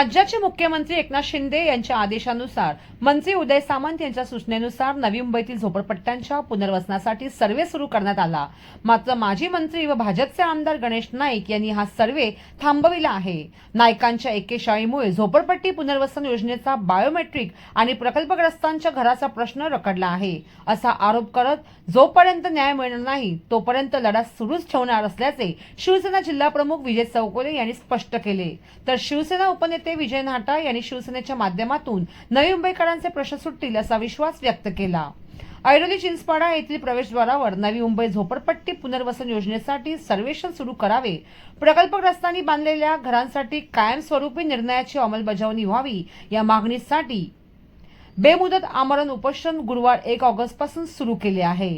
राज्याचे मुख्यमंत्री एकनाथ शिंदे यांच्या आदेशानुसार मंत्री उदय सामंत यांच्या सूचनेनुसार नवी मुंबईतील झोपडपट्ट्यांच्या पुनर्वसनासाठी सर्वे सुरू करण्यात आला. मात्र माजी मंत्री व भाजपचे आमदार गणेश नाईक यांनी हा सर्वे थांबविला आहे. नायकांच्या एकेशाळीमुळे झोपडपट्टी पुनर्वसन योजनेचा बायोमेट्रिक आणि प्रकल्पग्रस्तांच्या घराचा प्रश्न रखडला आहे. असा आरोप करत जोपर्यंत न्याय मिळणार नाही तोपर्यंत लढा सुरूच ठेवणार असल्याचे शिवसेना जिल्हाप्रमुख विजय चौकोले यांनी स्पष्ट केले. तर शिवसेना उपनेते विजय नाटा यांनी शिवसेनेच्या माध्यमातून नवी मुंबईकरांचे प्रश्न सुटतील असा विश्वास व्यक्त केला. ऐरोली चिंचपाडा येथील प्रवेशद्वारावर नवी मुंबई झोपडपट्टी पुनर्वसन योजनेसाठी सर्वेक्षण सुरू करावे प्रकल्पग्रस्तांनी बांधलेल्या घरांसाठी कायमस्वरूपी निर्णयाची अंमलबजावणी व्हावी या मागणीसाठी बेमुदत आमरण उपोषण गुरुवार एक ऑगस्टपासून सुरू केले आहे.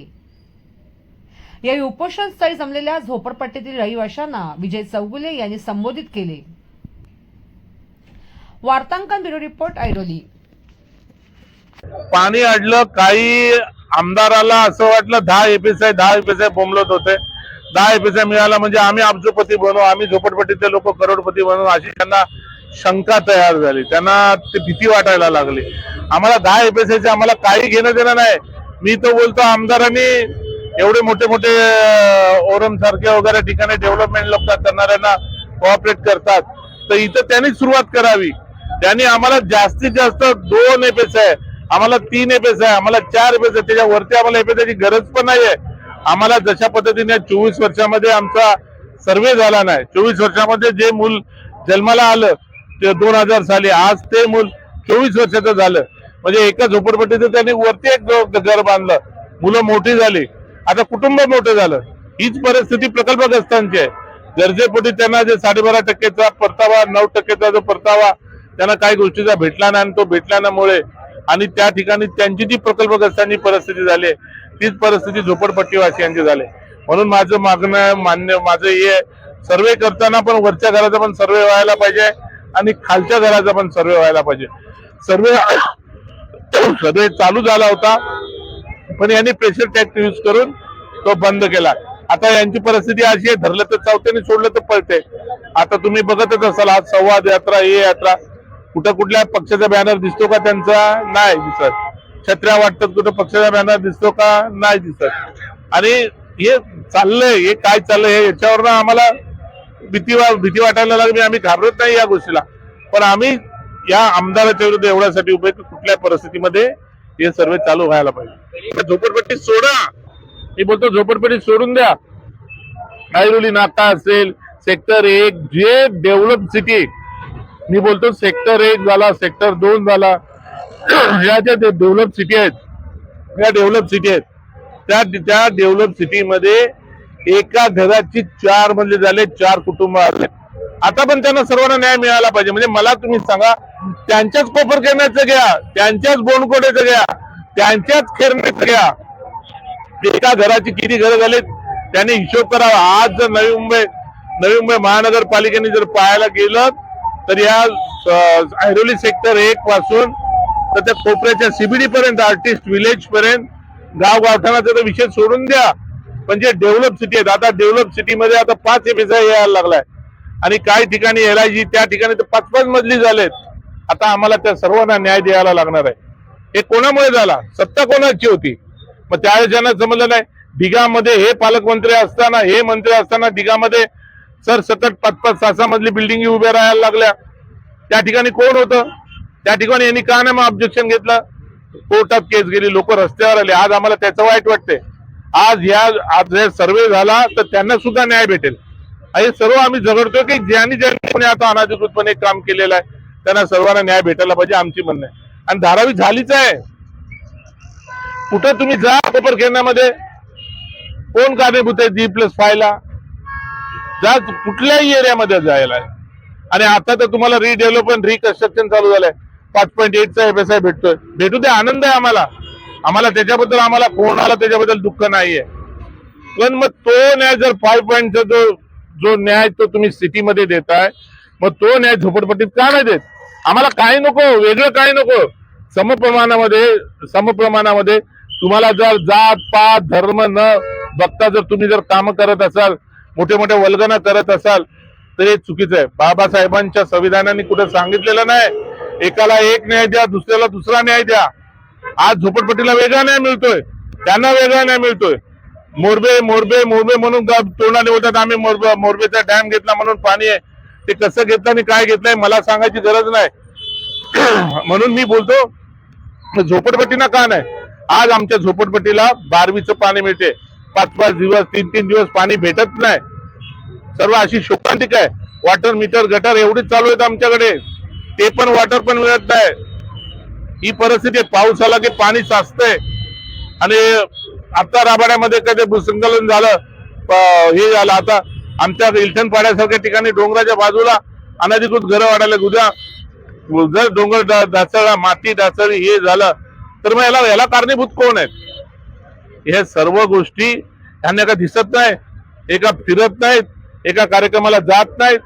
या उपोषण स्थळी जमलेल्या झोपडपट्टीतील रहिवाशांना विजय चौगुले यांनी संबोधित केले. वार्तांकन ब्युरो रिपोर्ट ऐरोली. पाणी अडलं काही आमदाराला असं वाटलं दहा एपीसाय दहा एपीसाय बोंबलत होते. दहा एपीसाय मिळाला म्हणजे आम्ही अब्जोपती बनू आम्ही झोपडपट्टीतले लोक करोडपती बनू अशी त्यांना शंका तयार झाली. त्यांना ते भीती वाटायला लागली. आम्हाला दहा एपीसायचे आम्हाला काही घेणं देणं नाही. मी तर बोलतो आमदारांनी एवढे मोठे मोठे ओरम सारखे वगैरे ठिकाणी डेव्हलपमेंट लोक करणाऱ्यांना कोऑपरेट करतात. तर इथं त्यांनी सुरुवात करावी. त्यांनी आम्हाला जास्तीत जास्त दोन एपेस आहे. आम्हाला तीन एपेस आहे. आम्हाला चार एपेस आहे. त्याच्यावरती आम्हाला एपेसाची गरज पण नाहीये. आम्हाला जशा पद्धतीने चोवीस वर्षामध्ये आमचा सर्वे झाला नाही. चोवीस वर्षामध्ये जे मूल जन्माला आलं ते दोन हजार साली आज ते मूल चोवीस वर्षाचं झालं. म्हणजे एका झोपडपट्टीचं त्यांनी वरती एक घर बांधलं. मुलं मोठी झाली. आता कुटुंब मोठं झालं. हीच परिस्थिती प्रकल्पग्रस्तांची आहे. गरजेपोटी त्यांना जे साडेबारा टक्केचा परतावा नऊ टक्केचा जो परतावा त्यांना काही गोष्टीचा भेटला नाही आणि तो भेटल्यामुळे आणि त्या ठिकाणी त्यांची जी प्रकल्पग्रस्तांची परिस्थिती झाली आहे, तीच परिस्थिती झोपडपट्टीवासियांची झाली म्हणून माझं मागणं मान्य माझं हे सर्वे करताना पण वरच्या घराचा पण सर्वे व्हायला पाहिजे आणि खालच्या घराचा पण सर्वे व्हायला पाहिजे. सर्वे सर्वे चालू झाला होता पण यांनी प्रेशर टॅक्स यूज करून तो बंद केला. आता यांची परिस्थिती अशी आहे धरलं तर चावत्याने सोडलं तर पळते. आता तुम्ही बघतच असाल आज संवाद यात्रा हे यात्रा कुठं कुठल्या पक्षाचा बॅनर दिसतो का त्यांचा? नाही दिसत. छत्र्या वाटतात कुठं पक्षाचा बॅनर दिसतो का? नाही दिसत. आणि हे चाललंय हे काय चाललंय हे याच्यावर आम्हाला भीती वा- भीती वाटायला लागली. आम्ही घाबरत नाही या गोष्टीला. पण आम्ही या आमदाराच्या विरुद्ध एवढ्यासाठी उभे की कुठल्या परिस्थितीमध्ये हे सर्व चालू व्हायला पाहिजे. झोपडपट्टी सोडा. मी बोलतो झोपडपट्टी सोडून द्या. ऐरोली नाका असेल. सेक्टर एक जे डेव्हलप सिटी मी बोलतो सेक्टर एक झाला सेक्टर दोन झाला. या ज्या डेव्हलप सिटी आहेत या डेव्हलप सिटी आहेत त्या त्या डेव्हलप सिटीमध्ये एका घराची चार म्हणजे झाले चार कुटुंब आले. आता पण त्यांना सर्वांना न्याय मिळाला पाहिजे. म्हणजे मला तुम्ही सांगा त्यांच्याच कोपर करण्याचं घ्या त्यांच्याच बोनकोट्याचं घ्या त्यांच्याच खेळण्याचं घ्या. एका घराची किती घरं झालीत त्यांनी हिशोब करावा. आज जर नवी मुंबई नवी मुंबई महानगरपालिकेने जर पाहायला गेलं तर या ऐरोली सेक्टर एक पासून तर त्या कोपऱ्याच्या सीबीडी पर्यंत आर्टिस्ट विलेज पर्यंत गाव गावठाणाचा तर विषय सोडून द्या. पण जे डेव्हलप सिटी आहेत आता डेव्हलप सिटीमध्ये आता पाच एफएसआ यायला लागलाय. आणि काही ठिकाणी एल आय जी त्या ठिकाणी तर पाच पाच मजली झालेत. आता आम्हाला त्या सर्वांना न्याय द्यायला लागणार आहे. हे कोणामुळे झाला? सत्ता कोणाची होती? मग त्यावेळेस ज्यांना समजलं नाही दिघामध्ये हे पालकमंत्री असताना हे मंत्री असताना दिघामध्ये सर सतत पाच पाच सहा सहा मजली बिल्डिंग उभ्या राहायला लागल्या. त्या ठिकाणी कोण होतं? त्या ठिकाणी यांनी का नाही मग ऑब्जेक्शन घेतलं? कोर्टात केस गेली लोक रस्त्यावर आले. आज आम्हाला त्याचं वाईट वाटते आज या आज जर सर्वे झाला तर त्यांना सुद्धा न्याय भेटेल. हे सर्व आम्ही झगडतोय की ज्यांनी ज्यांनी आता अनाधिकृतपणे काम केलेलं आहे त्यांना सर्वांना न्याय भेटायला पाहिजे आमची म्हणणं आहे. आणि धारावी झालीच आहे. कुठं तुम्ही जा पेपर घेण्यामध्ये कोण कारणीभूत आहे जी प्लस फायला ज्या कुठल्याही एरियामध्ये जायला आहे. आणि आता तर तुम्हाला रिडेव्हलपमेंट रिकन्स्ट्रक्शन चालू झालंय. पाच पॉईंट एटचा एफ एस आय भेटतोय. भेटू दे आनंद आहे आम्हाला. आम्हाला त्याच्याबद्दल आम्हाला कोणाला त्याच्याबद्दल दुःख नाहीये. पण मग तो न्याय जर फाईव्ह पॉईंटचा जो जो न्याय तो तुम्ही सिटीमध्ये देताय मग तो न्याय झोपडपट्टीत का नाही देत? आम्हाला काही नको वेगळं काही नको. समप्रमाणामध्ये समप्रमाणामध्ये तुम्हाला जर जात पात धर्म न बघता जर तुम्ही जर काम करत असाल मोठे मोठे वल्गना करत असाल तर हे चुकीचं आहे. बाबासाहेबांच्या संविधानाने कुठं सांगितलेलं नाही. एकाला एक न्याय द्या दुसऱ्याला दुसरा न्याय द्या. आज झोपडपट्टीला वेगळा न्याय मिळतोय. त्यांना वेगळा न्याय मिळतोय. मोरबे मोरबे मोरबे म्हणून तोंडाने बोलतात आम्ही मोरबे मोरबेचा डॅम घेतला म्हणून पाणी आहे. ते कसं घेतलं आणि काय घेतलंय मला सांगायची गरज नाही. म्हणून मी बोलतो झोपडपट्टीना का नाही? आज आमच्या झोपडपट्टीला बारवीचं पाणी मिळते. पाच पाच दिवस तीन तीन दिवस पाणी भेटत नाही. सर्व अशी शोकांतिक आहे. वॉटर मीटर गटर एवढीच चालू आहेत आमच्याकडे. ते पण वॉटर पण मिळत नाही. ही परिस्थिती पाऊस आला की पाणी साचतंय. आणि आता राबाड्यामध्ये कधी भूसंकलन झालं हे झालं. आता आमच्या इलठण पाड्यासारख्या ठिकाणी डोंगराच्या बाजूला अनधिकृत घरं वाढायला उद्या जर डोंगर ढासळला माती ढासळी हे झालं तर मग याला याला कारणीभूत कोण आहेत? हे सर्व गोष्टी ह्यांना का दिसत नाही एका फिरत नाहीत एका कार्यक्रमाला जात नाहीत.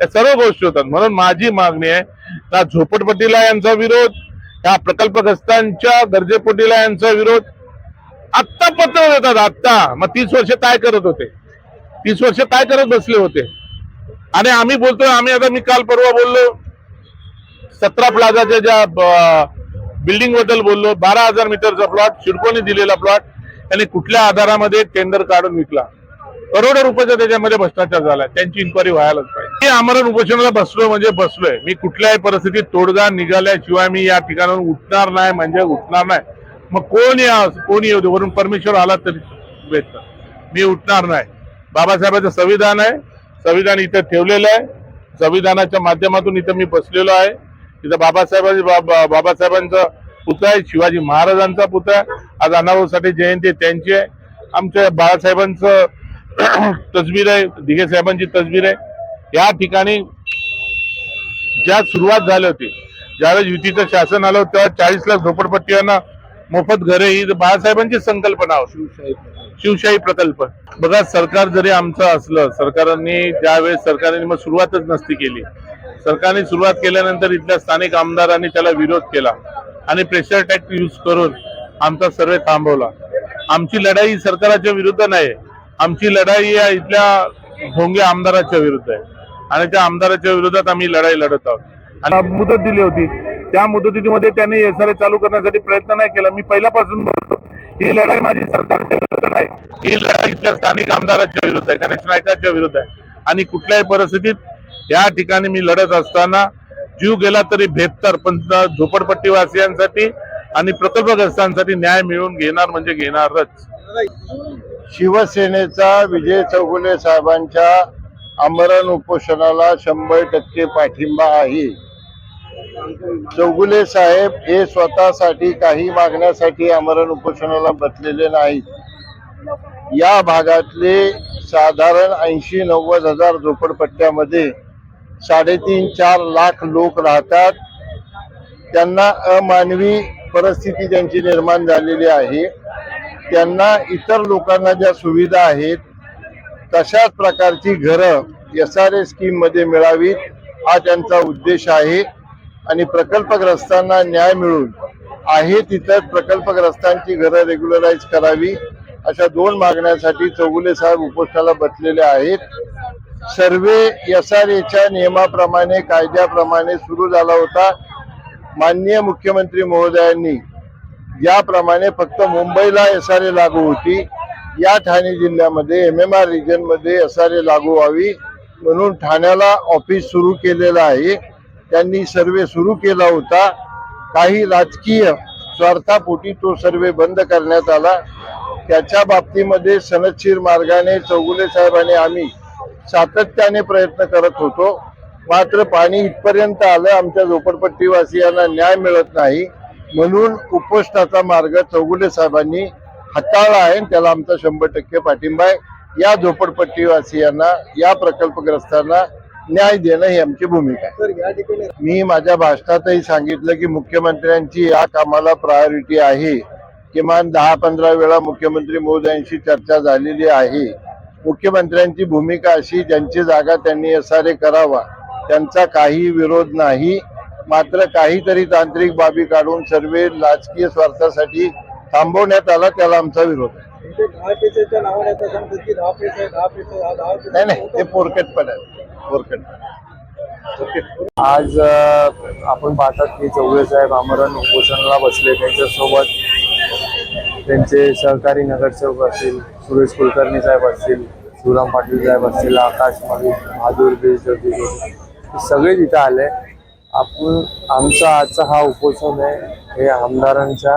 या सर्व गोष्टी होतात. म्हणून माझी मागणी आहे त्या झोपडपट्टीला यांचा विरोध या प्रकल्पग्रस्तांच्या गरजेपोटीला यांचा विरोध. आत्ता पत्र देतात आत्ता. मग तीस वर्ष काय करत होते? तीस वर्ष काय करत बसले होते? आणि आम्ही बोलतोय आम्ही आता मी काल परवा बोललो सतरा प्लाझाच्या ज्या बिल्डिंगबद्दल बोललो बारा हजार मीटरचा प्लॉट शिडकोने दिलेला प्लॉट त्यांनी कुठल्या आधारामध्ये टेंडर काढून विकला? करोडो रुपयाचा त्याच्यामध्ये भ्रष्टाचार झाला त्यांची इन्क्वायरी व्हायलाच पाहिजे. मी आमरण उपोषणाला बसलो म्हणजे बसलोय. मी कुठल्याही परिस्थितीत तोडगा निघाल्याशिवाय मी या ठिकाणाहून उठणार नाही म्हणजे उठणार नाही. मग कोण या कोण येऊ दे? वरून परमेश्वर आला तरी भेटत. मी उठणार नाही. बाबासाहेबांचं संविधान आहे. संविधान इथं ठेवलेलं आहे. संविधानाच्या माध्यमातून इथं मी बसलेलो आहे. इथं बाबासाहेबां बा बा बाबासाहेबांचा पुतळा आहे शिवाजी महाराजांचा पुतळा आज अण्णाभाऊसाठी जयंती त्यांची आहे. आमच्या बाळासाहेबांचं तस्वीर आहे. दिघे साहेबांची तस्वीर आहे. या ठिकाणी ज्या सुरुवात झाली होती ज्यावेळेस युतीचं शासन आलं तेव्हा चाळीस लाख झोपडपट्टीयांना मोफत घरे ही बाळासाहेबांची संकल्पना शिवशाही शिवशाही प्रकल्प. बघा सरकार जरी आमचं असलं सरकारने ज्यावेळेस सरकारने मग सुरुवातच नसती केली. सरकारने सुरुवात केल्यानंतर इथल्या स्थानिक आमदारांनी त्याला विरोध केला. आणि प्रेशर टॅक्स यूज करून आमचा सर्वे थांबवला. आमची लढाई सरकाराच्या विरुद्ध नाही आमची लढाई या इथल्या भोंगे आमदाराच्या विरुद्ध आहे. आणि त्या आमदाराच्या विरोधात आम्ही लढाई लढत आहोत. आणि मुदत दिली होती. त्या मुदतीमध्ये त्यांनी एस आर चालू करण्यासाठी प्रयत्न नाही केला. मी पहिल्यापासून बोलतो ही लढाई माझी सरकारच्या विरुद्ध नाही. ही लढाई इथल्या स्थानिक आमदाराच्या विरुद्ध आहे गणेश नायकाच्या विरुद्ध आहे. आणि कुठल्याही परिस्थितीत या ठिकाणी मी लढत असताना जीव गेला तरी बेहत्तर पण झोपडपट्टीवासियांसाठी आणि प्रकल्पग्रस्तांसाठी न्याय मिळवून घेणार म्हणजे घेणारच. शिवसेनेचा विजय चौगुले साहेबांच्या आमरण उपोषणाला शंभर टक्के पाठिंबा आहे. चौगुले साहेब हे स्वतःसाठी काही मागण्यासाठी आमरण उपोषणाला बसलेले नाहीत. या भागातले साधारण ऐंशी नव्वद हजार झोपडपट्ट्यामध्ये साडेतीन चार लाख लोक राहतात. त्यांना अमानवी परिस्थिती त्यांची निर्माण झालेली आहे. त्यांना इतर लोकांना ज्या सुविधा आहेत तशाच प्रकारची घरं एस आर ए स्कीममध्ये मिळावीत हा त्यांचा उद्देश आहे. आणि प्रकल्पग्रस्तांना न्याय मिळून आहे तिथं प्रकल्पग्रस्तांची घरं रेग्युलराईज करावी अशा दोन मागण्यासाठी चौगुले साहेब उपोषणाला बसलेले आहेत. सर्वे एस आर एच्या नियमाप्रमाणे कायद्याप्रमाणे सुरू झाला होता. माननीय मुख्यमंत्री महोदयांनी याप्रमाणे फक्त मुंबईला एस आर ए लागू होती. या ठाणे जिल्ह्यामध्ये एम एम आर रिजनमध्ये एस आर ए लागू व्हावी म्हणून ठाण्याला ऑफिस सुरू केलेलं आहे. त्यांनी सर्वे सुरू केला होता. काही राजकीय स्वार्थापोटी तो सर्वे बंद करण्यात आला. त्याच्या बाबतीमध्ये सनदशीर मार्गाने चौगुले साहेबांनी आम्ही सातत्याने प्रयत्न करत होतो. मात्र पाणी इथपर्यंत आलं आमच्या झोपडपट्टीवासियांना न्याय मिळत नाही. म्हणून उपोषणाचा मार्ग चौगुले साहेबांनी हाताळला आहे त्याला आमचा शंभर टक्के पाठिंबा आहे. या झोपडपट्टीवासियांना या प्रकल्पग्रस्तांना न्याय देणं ही आमची भूमिका आहे. मी माझ्या भाषणातही सांगितलं की मुख्यमंत्र्यांची या कामाला प्रायोरिटी आहे. किमान दहा पंधरा वेळा मुख्यमंत्री महोदयांशी चर्चा झालेली आहे. मुख्यमंत्र्यांची भूमिका अशी ज्यांची जागा त्यांनी एस आर ए करावा त्यांचा काही विरोध नाही. मात्र काहीतरी तांत्रिक बाबी काढून सर्वे राजकीय स्वार्थासाठी थांबवण्यात आला त्याला आमचा विरोध आहे. हा नाही नाही ते पोरकटपण आहे. पोरकट. आज आपण पाहतात की चौगले साहेब आमरण उपोषणाला बसले त्यांच्यासोबत त्यांचे सहकारी नगरसेवक असतील सुरेश कुलकर्णी साहेब असतील शिवराम पाटील साहेब असतील आकाश मलिक बहादूर देशजोगी सगळे तिथं आले. आपण आमचा आजचा हा उपोषण आहे हे आमदारांच्या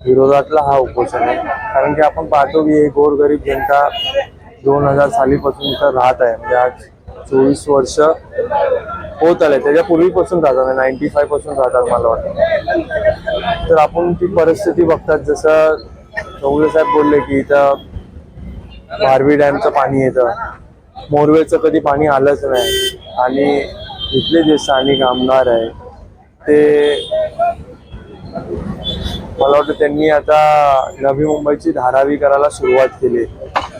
विरोधातला हा उपोषण आहे. कारण की आपण पाहतो की हे गोरगरीब जनता दोन हजार सालीपासून इथं राहत आहे. म्हणजे आज चोवीस वर्ष होत आले. त्याच्या पूर्वीपासून राहतात म्हणजे नाईन्टी फायपासून राहतात मला वाटतं. तर आपण ती परिस्थिती बघतात. जसं चौगले साहेब बोलले की इथं बारवी डॅमचं पाणी येतं. मोरवेचं कधी पाणी आलंच नाही. आणि इथले जे स्थानिक आमदार आहे ते मला वाटतं त्यांनी आता नवी मुंबईची धारावी करायला सुरुवात केली.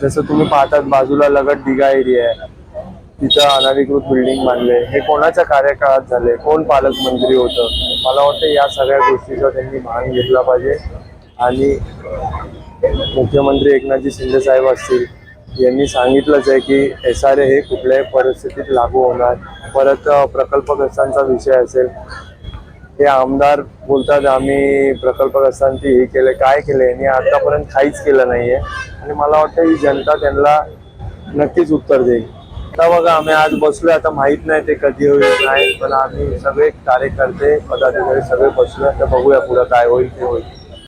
जसं तुम्ही पाहतात बाजूला लगत दिघा एरिया आहे. तिथं अनधिकृत बिल्डिंग बांधले. हे कोणाच्या कार्यकाळात झाले? कोण पालकमंत्री होतं? मला वाटतं या सगळ्या गोष्टीचा त्यांनी भान घेतला पाहिजे. आणि मुख्यमंत्री एकनाथजी शिंदे साहेब असतील यांनी सांगितलंच आहे की एस आर ए हे कुठल्याही परिस्थितीत लागू होणार. परत प्रकल्पग्रस्तांचा विषय असेल. हे आमदार बोलतात आम्ही प्रकल्पग्रस्तांची हे केले काय केले यांनी आतापर्यंत काहीच केलं नाहीये. आणि मला वाटतं ही जनता त्यांना नक्कीच उत्तर देईल. आता बघा आम्ही आज बसलोय आता माहीत नाही ते कधी होईल नाही पण आम्ही सगळे कार्यकर्ते पदाधिकारी सगळे बसलोय आता बघूया पुढं काय होईल ते होईल.